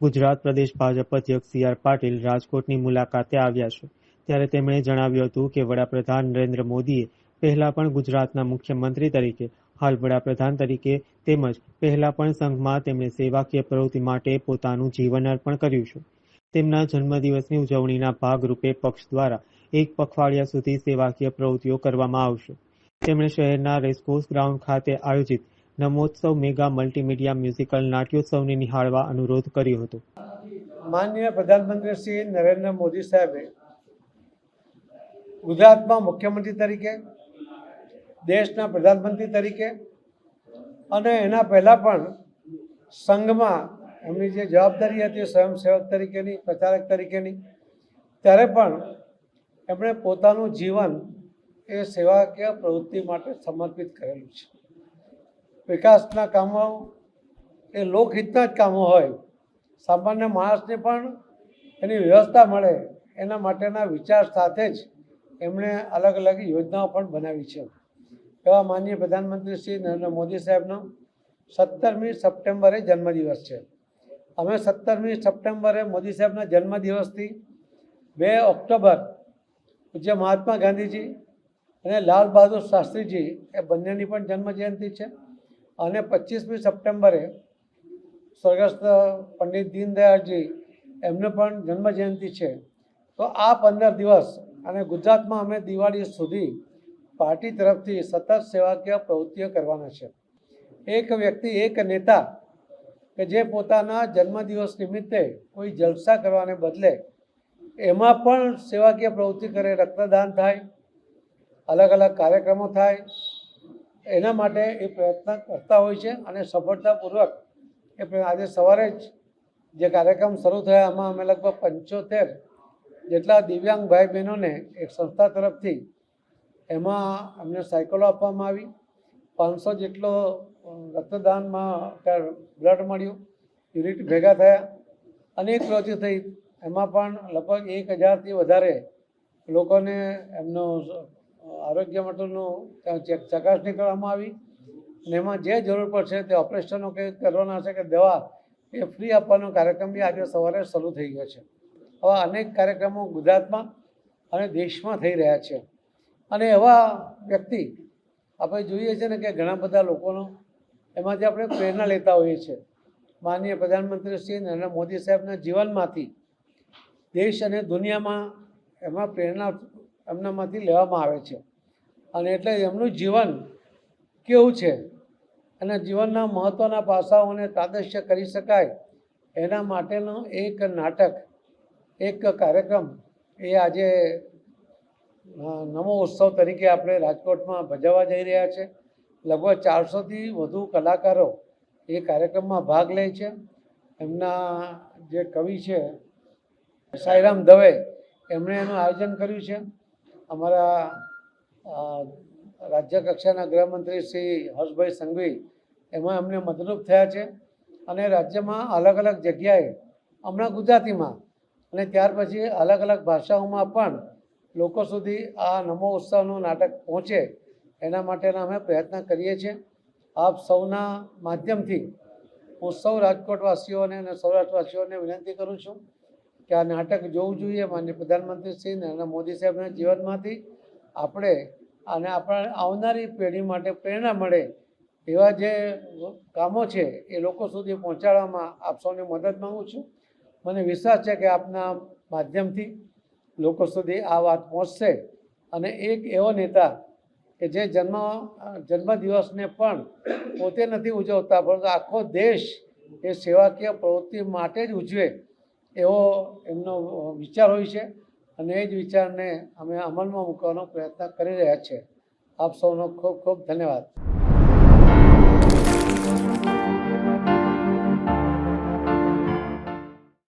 ગુજરાત પ્રદેશ ભાજપ અધ્યક્ષ C R Patil રાજકોટની મુલાકાતે આવ્યા છે. ત્યારે તેમણે જણાવ્યું હતું કે વડાપ્રધાન નરેન્દ્ર મોદીએ પહેલા પણ ગુજરાતના મુખ્યમંત્રી તરીકે, હાલ વડાપ્રધાન તરીકે તેમજ પહેલા પણ સંઘમાં તેમણે સેવાકીય પ્રવૃત્તિ માટે પોતાનું જીવન અર્પણ કર્યું છે. તેમના જન્મદિવસની ઉજવણીના ભાગરૂપે પક્ષ દ્વારા એક પખવાડિયા સુધી સેવાકીય પ્રવૃત્તિઓ કરવામાં આવશે. તેમણે શહેરના રેસકોર્સ ગ્રાઉન્ડ ખાતે આયોજિત નમોત્સવ મેગા મલ્ટીમીડિયા મ્યુઝિકલ નાટ્યોત્સવને નિહાળવા અનુરોધ કર્યો હતો. માનનીય પ્રધાનમંત્રી શ્રી નરેન્દ્ર મોદી સાહેબે ગુજરાતમાં મુખ્યમંત્રી તરીકે, દેશના પ્રધાનમંત્રી તરીકે અને એના પહેલાં પણ સંઘમાં એમની જે જવાબદારી હતી સ્વયંસેવક તરીકેની, પ્રચારક તરીકેની, ત્યારે પણ એમણે પોતાનું જીવન એ સેવાકીય પ્રવૃત્તિ માટે સમર્પિત કરેલું છે. વિકાસના કામો એ લોકહિતના જ કામો હોય. સામાન્ય માણસને પણ એની વ્યવસ્થા મળે એના માટેના વિચાર સાથે જ એમણે અલગ અલગ યોજનાઓ પણ બનાવી છે. એવા માનનીય પ્રધાનમંત્રી શ્રી નરેન્દ્ર મોદી સાહેબનો સત્તરમી સપ્ટેમ્બરે જન્મદિવસ છે. અમે સત્તરમી સપ્ટેમ્બરે મોદી સાહેબના જન્મદિવસથી બે ઓક્ટોબર પૂજ્ય મહાત્મા ગાંધીજી અને લાલ બહાદુર શાસ્ત્રીજી એ બંનેની પણ જન્મજયંતિ છે. અને પચીસમી સપ્ટેમ્બરે સ્વર્ગસ્થ પંડિત દીનદયાળજી એમને પણ જન્મજયંતિ છે. તો આ પંદર દિવસ અને ગુજરાતમાં અમે દિવાળી સુધી પાર્ટી તરફથી સતત સેવાકીય પ્રવૃત્તિઓ કરવાના છે. એક વ્યક્તિ, એક નેતા કે જે પોતાના જન્મદિવસ નિમિત્તે કોઈ જલસા કરવાને બદલે એમાં પણ સેવાકીય પ્રવૃત્તિ કરે, રક્તદાન થાય અલગ અલગ કાર્યક્રમો થાય એના માટે એ પ્રયત્ન કરતા હોય છે અને સફળતાપૂર્વક એ આજે સવારે જ જે કાર્યક્રમ શરૂ થયા, એમાં અમે લગભગ પંચોતેર જેટલા દિવ્યાંગ ભાઈ બહેનોને એક સંસ્થા તરફથી એમાં અમને સાયકલો આપવામાં આવી. પાંચસો જેટલો રક્તદાનમાં બ્લડ મળ્યું, યુનિટ ભેગા થયા. અનેક પ્રવૃત્તિ થઈ. એમાં પણ લગભગ એક હજારથી વધારે લોકોને એમનો આરોગ્ય ચેક ચકાસણી કરવામાં આવી. અને એમાં જે જરૂર પડશે તે ઓપરેશનો કે કરવાના છે કે દવા એ ફ્રી આપવાનો કાર્યક્રમ બી આજે સવારે શરૂ થઈ ગયો છે. આવા અનેક કાર્યક્રમો ગુજરાતમાં અને દેશમાં થઈ રહ્યા છે. અને એવા વ્યક્તિ આપણે જોઈએ છે ને કે ઘણા બધા લોકોનો એમાંથી આપણે પ્રેરણા લેતા હોઈએ છીએ. માનનીય પ્રધાનમંત્રી શ્રી નરેન્દ્ર મોદી સાહેબના જીવનમાંથી દેશ અને દુનિયામાં એમાં પ્રેરણા એમનામાંથી લેવામાં આવે છે. અને એટલે એમનું જીવન કેવું છે? અને જીવનના મહત્ત્વના પાસાઓને તાદશ્ય કરી શકાય, એના માટેનું એક નાટક, એક કાર્યક્રમ એ આજે નવો ઉત્સવ તરીકે આપણે રાજકોટમાં ભજવવા જઈ રહ્યા છે. લગભગ ચારસોથી વધુ કલાકારો એ કાર્યક્રમમાં ભાગ લે છે. એમના જે કવિ છે, સાઈરામ દવે, એમણે એનું આયોજન કર્યું છે. અમારા રાજ્ય કક્ષાના ગૃહમંત્રી શ્રી હર્ષભાઈ સંઘવી, એમાં અમને મદદરૂપ થયા છે અને રાજ્યમાં અલગ અલગ જગ્યાએ, હમણાં ગુજરાતીમાં અને ત્યાર પછી અલગ અલગ ભાષાઓમાં પણ લોકો સુધી આ નમો ઉત્સવનું નાટક પહોંચે, એના માટેના અમે પ્રયત્ન કરીએ છીએ. આપ સૌના માધ્યમથી હું સૌ રાજકોટવાસીઓને અને સૌરાષ્ટ્રવાસીઓને વિનંતી કરું છું કે આ નાટક જોવું જોઈએ માન્ય પ્રધાનમંત્રી શ્રી નરેન્દ્ર મોદી સાહેબના જીવનમાંથી. આપણે અને આપણા આવનારી પેઢી માટે પ્રેરણા મળે એવા જે કામો છે એ લોકો સુધી પહોંચાડવામાં આપ સૌને મદદ માગું છું. મને વિશ્વાસ છે કે આપના માધ્યમથી લોકો સુધી આ વાત પહોંચશે અને એક એવો નેતા કે જે જન્મ, જન્મદિવસને પણ પોતે નથી ઉજવતા, પરંતુ આખો દેશ એ સેવાકીય પ્રવૃત્તિ માટે જ ઉજવે એવો એમનો વિચાર હોય છે અને એ જ વિચારને અમે અમલમાં મૂકવાનો પ્રયત્ન કરી રહ્યા છીએ આપ સૌનો ખૂબ ખૂબ ધન્યવાદ.